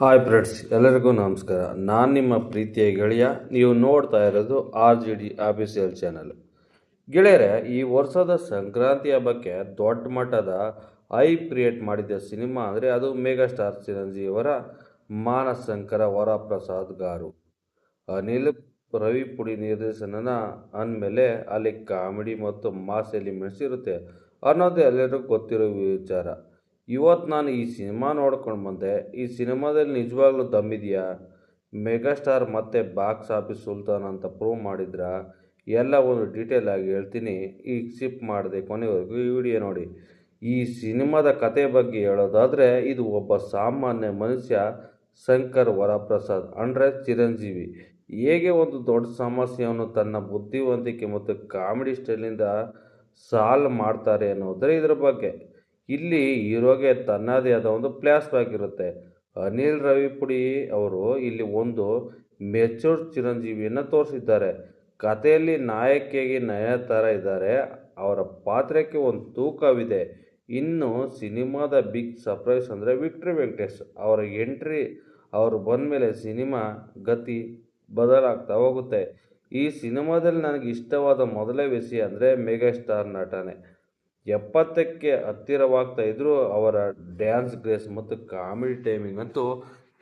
Hi friends ಎಲ್ಲರಿಗೂ ನಮಸ್ಕಾರ. ನಾನು ನಿಮ್ಮ ಪ್ರೀತಿಯ ಗೆಳೆಯ, ನೀವು ನೋಡ್ತಾ ಇರೋದು R G D official channel ಗೆಳೆಯರೆ, ಈ ವರ್ಷದ ಸಂಕ್ರಾಂತಿ ಹಬ್ಬಕ್ಕೆ ದೊಡ್ಡ ಮಟ್ಟದ ಐ ಕ್ರಿಯೇಟ್ ಮಾಡಿದ ಸಿನಿಮಾ ಅಂದರೆ ಅದು ಮೆಗಾಸ್ಟಾರ್ ಚಿರಂಜೀವಿಯವರ ಮಾನಸಂಕರ ವರಪ್ರಸಾದ್ ಗಾರು. ಅನಿಲ್ ರವಿಪುಡಿ ನಿರ್ದೇಶನನ ಅಂದಮೇಲೆ ಅಲ್ಲಿ ಕಾಮಿಡಿ ಮತ್ತು ಮಾಸ್ ಎಲಿಮೆಂಟ್ಸ್ ಇರುತ್ತೆ ಅನ್ನೋದು ಎಲ್ಲರಿಗೂ ಗೊತ್ತಿರೋ ವಿಚಾರ. ಇವತ್ತು ನಾನು ಈ ಸಿನಿಮಾ ನೋಡ್ಕೊಂಡು ಬಂದೆ. ಈ ಸಿನಿಮಾದಲ್ಲಿ ನಿಜವಾಗ್ಲೂ ದಮ್ಮಿದೆಯಾ? ಮೆಗಾಸ್ಟಾರ್ ಮತ್ತು ಬಾಕ್ಸ್ ಆಫೀಸ್ ಸುಲ್ತಾನ್ ಅಂತ ಪ್ರೂವ್ ಮಾಡಿದ್ರ? ಎಲ್ಲ ಒಂದು ಡೀಟೇಲ್ ಆಗಿ ಹೇಳ್ತೀನಿ. ಈಗ ಸಿಪ್ ಮಾಡಿದೆ ಕೊನೆವರೆಗೂ ಈ ವಿಡಿಯೋ ನೋಡಿ. ಈ ಸಿನಿಮಾದ ಕತೆ ಬಗ್ಗೆ ಹೇಳೋದಾದರೆ, ಇದು ಒಬ್ಬ ಸಾಮಾನ್ಯ ಮನುಷ್ಯ ಶಂಕರ್ ವರಪ್ರಸಾದ್ ಅಂದರೆ ಚಿರಂಜೀವಿ. ಹೇಗೆ ಒಂದು ದೊಡ್ಡ ಸಮಸ್ಯೆಯನ್ನು ತನ್ನ ಬುದ್ಧಿವಂತಿಕೆ ಮತ್ತು ಕಾಮಿಡಿ ಸ್ಟೈಲಿಂದ ಸಾಲ್ವ್ ಮಾಡ್ತಾರೆ ಅನ್ನೋದ್ರೆ ಇದರ ಬಗ್ಗೆ. ಇಲ್ಲಿ ಹೀರೋಗೆ ತನ್ನದೇ ಆದ ಒಂದು ಪ್ಲ್ಯಾಸ್ ಬ್ಯಾಕ್ ಇರುತ್ತೆ. ಅನಿಲ್ ರವಿಪುಡಿ ಅವರು ಇಲ್ಲಿ ಒಂದು ಮೆಚೂರ್ ಚಿರಂಜೀವಿಯನ್ನು ತೋರಿಸಿದ್ದಾರೆ. ಕಥೆಯಲ್ಲಿ ನಾಯಕಿಯಾಗಿ ನಯನತಾರ ಇದ್ದಾರೆ. ಅವರ ಪಾತ್ರಕ್ಕೆ ಒಂದು ತೂಕವಿದೆ. ಇನ್ನು ಸಿನಿಮಾದ ಬಿಗ್ ಸರ್ಪ್ರೈಸ್ ಅಂದರೆ ವಿಕ್ಟ್ರಿ ವೆಂಕಟೇಶ್ ಅವರ ಎಂಟ್ರಿ, ಅವರು ಬಂದಮೇಲೆ ಸಿನಿಮಾ ಗತಿ ಬದಲಾಗ್ತಾ ಹೋಗುತ್ತೆ. ಈ ಸಿನಿಮಾದಲ್ಲಿ ನನಗೆ ಇಷ್ಟವಾದ ಮೊದಲೇ ವಿಷಯ ಅಂದರೆ ಮೆಗಾಸ್ಟಾರ್ ನಟನೆ. ಎಪ್ಪತ್ತಕ್ಕೆ ಹತ್ತಿರವಾಗ್ತಾ ಇದ್ದರೂ ಅವರ ಡ್ಯಾನ್ಸ್ ಗ್ರೇಸ್ ಮತ್ತು ಕಾಮಿಡಿ ಟೈಮಿಂಗ್ ಅಂತೂ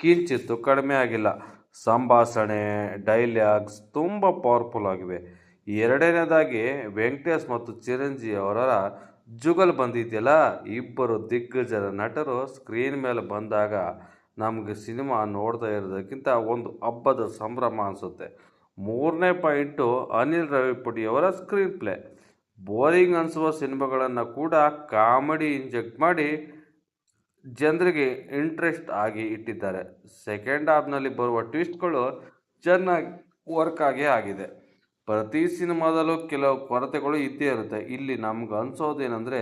ಕಿಂಚಿತ್ತು ಕಡಿಮೆ ಆಗಿಲ್ಲ. ಸಂಭಾಷಣೆ ಡೈಲಾಗ್ಸ್ ತುಂಬ ಪವರ್ಫುಲ್ ಆಗಿವೆ. ಎರಡನೇದಾಗಿ ವೆಂಕಟೇಶ್ ಮತ್ತು ಚಿರಂಜೀವಿ ಅವರ ಜುಗಲ್ ಬಂದಿದೆಯಲ್ಲ, ಇಬ್ಬರು ದಿಗ್ಗಜರ ನಟರು ಸ್ಕ್ರೀನ್ ಮೇಲೆ ಬಂದಾಗ ನಮಗೆ ಸಿನಿಮಾ ನೋಡ್ತಾ ಇರೋದಕ್ಕಿಂತ ಒಂದು ಹಬ್ಬದ ಸಂಭ್ರಮ ಅನಿಸುತ್ತೆ. ಮೂರನೇ ಪಾಯಿಂಟು ಅನಿಲ್ ರವಿಪುಡಿಯವರ ಸ್ಕ್ರೀನ್ ಪ್ಲೇ ಬೋರಿಂಗ್ ಅನಿಸುವ ಸಿನಿಮಾಗಳನ್ನು ಕೂಡ ಕಾಮಿಡಿ ಇಂಜೆಕ್ಟ್ ಮಾಡಿ ಜನರಿಗೆ ಇಂಟ್ರೆಸ್ಟ್ ಆಗಿ ಇಟ್ಟಿದ್ದಾರೆ. ಸೆಕೆಂಡ್ ಹಾಫ್ನಲ್ಲಿ ಬರುವ ಟ್ವಿಸ್ಟ್ಗಳು ಚೆನ್ನಾಗಿ ವರ್ಕ್ ಆಗೇ ಆಗಿದೆ. ಪ್ರತಿ ಸಿನಿಮಾದಲ್ಲೂ ಕೆಲವು ಕೊರತೆಗಳು ಇದ್ದೇ ಇರುತ್ತೆ. ಇಲ್ಲಿ ನಮ್ಗೆ ಅನಿಸೋದೇನೆಂದರೆ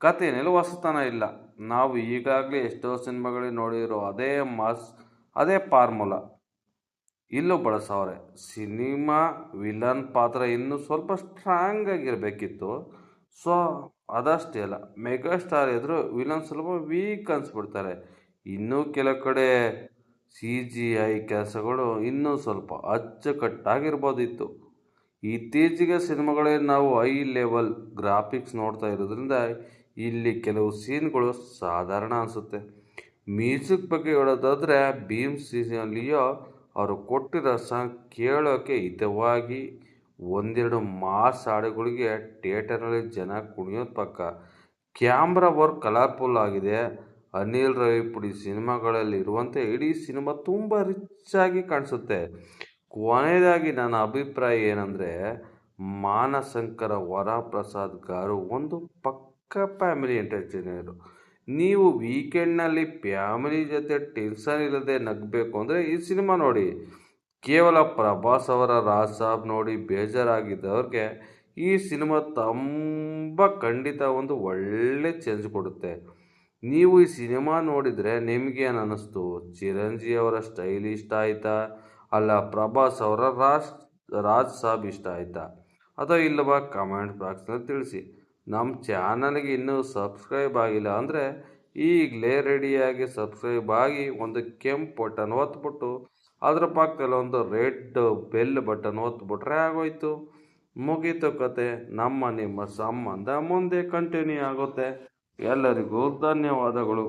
ಕಥೆಯಲ್ಲಿ ಹೊಸತನ ಇಲ್ಲ. ನಾವು ಈಗಾಗಲೇ ಎಷ್ಟೋ ಸಿನಿಮಾಗಳಿಗೆ ನೋಡಿರೋ ಅದೇ ಮಾಸ್, ಅದೇ ಫಾರ್ಮುಲಾ ಇಲ್ಲೂ ಬಳಸವ್ರೆ. ಸಿನಿಮಾ ವಿಲನ್ ಪಾತ್ರ ಇನ್ನೂ ಸ್ವಲ್ಪ ಸ್ಟ್ರಾಂಗ್ ಆಗಿರಬೇಕಿತ್ತು. ಸೊ ಅದಷ್ಟೇ ಅಲ್ಲ ಮೆಗಾಸ್ಟಾರ್ ಎದುರು ವಿಲನ್ ಸ್ವಲ್ಪ ವೀಕ್ ಅನ್ಸ್ಬಿಡ್ತಾರೆ. ಇನ್ನೂ ಕೆಲ ಕಡೆ ಸಿ ಜಿ ಐ ಕೆಲಸಗಳು ಇನ್ನೂ ಸ್ವಲ್ಪ ಅಚ್ಚುಕಟ್ಟಾಗಿರ್ಬೋದಿತ್ತು. ಇತ್ತೀಚೆಗೆ ಸಿನಿಮಾಗಳೇ ನಾವು ಹೈ ಲೆವೆಲ್ ಗ್ರಾಫಿಕ್ಸ್ ನೋಡ್ತಾ ಇರೋದ್ರಿಂದ ಇಲ್ಲಿ ಕೆಲವು ಸೀನ್ಗಳು ಸಾಧಾರಣ ಅನಿಸುತ್ತೆ. ಮ್ಯೂಸಿಕ್ ಬಗ್ಗೆ ಹೇಳೋದಾದರೆ ಭೀಮ್ ಸೀಸನ್ ಲಿಯೋ ಅವರು ಕೊಟ್ಟಿರೋ ಸಾಂಗ್ ಕೇಳೋಕ್ಕೆ ಹಿತವಾಗಿ ಒಂದೆರಡು ಮಾಸ್ ಹಾಡುಗಳಿಗೆ ಥಿಯೇಟರಲ್ಲಿ ಜನ ಕುಣಿಯೋದು ಪಕ್ಕ. ಕ್ಯಾಮ್ರಾ ವರ್ಕ್ ಕಲರ್ಫುಲ್ ಆಗಿದೆ. ಅನಿಲ್ ರವಿಪುಡಿ ಸಿನಿಮಾಗಳಲ್ಲಿ ಇರುವಂತೆ ಇಡೀ ಸಿನಿಮಾ ತುಂಬ ರಿಚ್ ಆಗಿ ಕಾಣಿಸುತ್ತೆ. ಕೊನೆಯದಾಗಿ ನನ್ನ ಅಭಿಪ್ರಾಯ ಏನಂದರೆ, ಮಾನಸಂಕರ ವರಪ್ರಸಾದ್ ಗಾರು ಒಂದು ಪಕ್ಕ ಫ್ಯಾಮಿಲಿ ಎಂಟರ್ಟೈನರು. ನೀವು ವೀಕೆಂಡ್ನಲ್ಲಿ ಫ್ಯಾಮಿಲಿ ಜೊತೆ ಟೆನ್ಷನ್ ಇಲ್ಲದೆ ನಗಬೇಕು ಅಂದರೆ ಈ ಸಿನಿಮಾ ನೋಡಿ. ಕೇವಲ ಪ್ರಭಾಸ್ ಅವರ ರಾಜ್ ಸಾಬ್ ನೋಡಿ ಬೇಜಾರಾಗಿದ್ದವ್ರಿಗೆ ಈ ಸಿನಿಮಾ ತುಂಬ ಖಂಡಿತ ಒಂದು ಒಳ್ಳೆ ಚೇಂಜ್ ಕೊಡುತ್ತೆ. ನೀವು ಈ ಸಿನಿಮಾ ನೋಡಿದರೆ ನಿಮಗೇನು ಅನ್ನಿಸ್ತು. ಚಿರಂಜೀವಿ ಅವರ ಸ್ಟೈಲ್ ಇಷ್ಟ ಆಯಿತಾ? ಅಲ್ಲ, ಪ್ರಭಾಸ್ ಅವರ ರಾಜ್ ರಾಜ್ ಸಾಬ್ ಇಷ್ಟ ಆಯಿತಾ? ಅಥವಾ ಇಲ್ಲವಾ ಕಮೆಂಟ್ ಬಾಕ್ಸ್ನಲ್ಲಿ ತಿಳಿಸಿ. ನಮ್ಮ ಚಾನಲ್ಗೆ ಇನ್ನೂ ಸಬ್ಸ್ಕ್ರೈಬ್ ಆಗಿಲ್ಲ ಅಂದರೆ ಈಗಲೇ ರೆಡಿಯಾಗಿ ಸಬ್ಸ್ಕ್ರೈಬ್ ಆಗಿ ಒಂದು ಕೆಂಪು ಬಟನ್ ಒತ್ಬಿಟ್ಟು, ಅದರ ಪಕ್ಕದಲ್ಲಿ ಒಂದು ರೆಡ್ ಬೆಲ್ ಬಟನ್ ಒತ್ಬಿಟ್ರೆ ಆಗೋಯ್ತು. ಮುಗೀತು ಕತೆ. ನಮ್ಮ ನಿಮ್ಮ ಸಂಬಂಧ ಮುಂದೆ ಕಂಟಿನ್ಯೂ ಆಗುತ್ತೆ. ಎಲ್ಲರಿಗೂ ಧನ್ಯವಾದಗಳು.